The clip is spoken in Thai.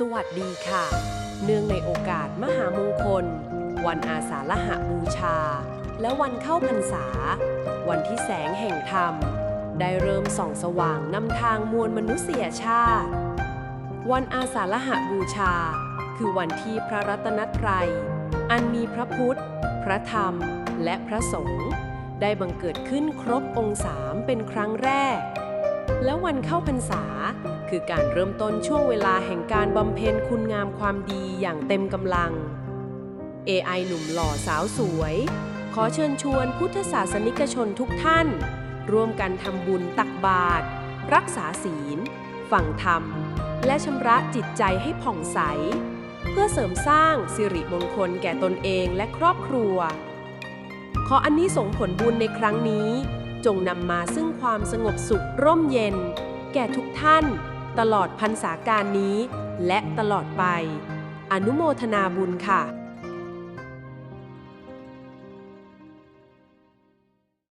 สวัสดีค่ะ เนื่องในโอกาสมหามงคล วันอาสาฬหบูชา และวันเข้าพรรษา วันที่แสงแห่งธรรม ได้เริ่มส่องสว่างนำทางมวลมนุษยชาติ วันอาสาฬหบูชา คือวันที่พระรัตนตรัย อันมีพระพุทธ พระธรรม และพระสงฆ์ได้บังเกิดขึ้นครบองค์สามเป็นครั้งแรก และวันเข้าพรรษา คือการเริ่มต้นช่วงเวลาแห่งการบำเพ็ญคุณงามความดีอย่างเต็มกำลัง AI หนุ่มหล่อสาวสวย ขอเชิญชวนพุทธศาสนิกชนทุกท่าน ร่วมกันทำบุญตักบาตรรักษาศีล ฝังธรรม และชำระจิตใจให้ผ่องใส เพื่อเสริมสร้างสิริมงคลแก่ตนเองและครอบครัว ขออันนี้ส่งผลบุญในครั้งนี้ จงนำมาซึ่งความสงบสุขร่มเย็น แก่ทุกท่าน ตลอดพรรษาการนี้ และตลอดไป อนุโมทนาบุญค่ะ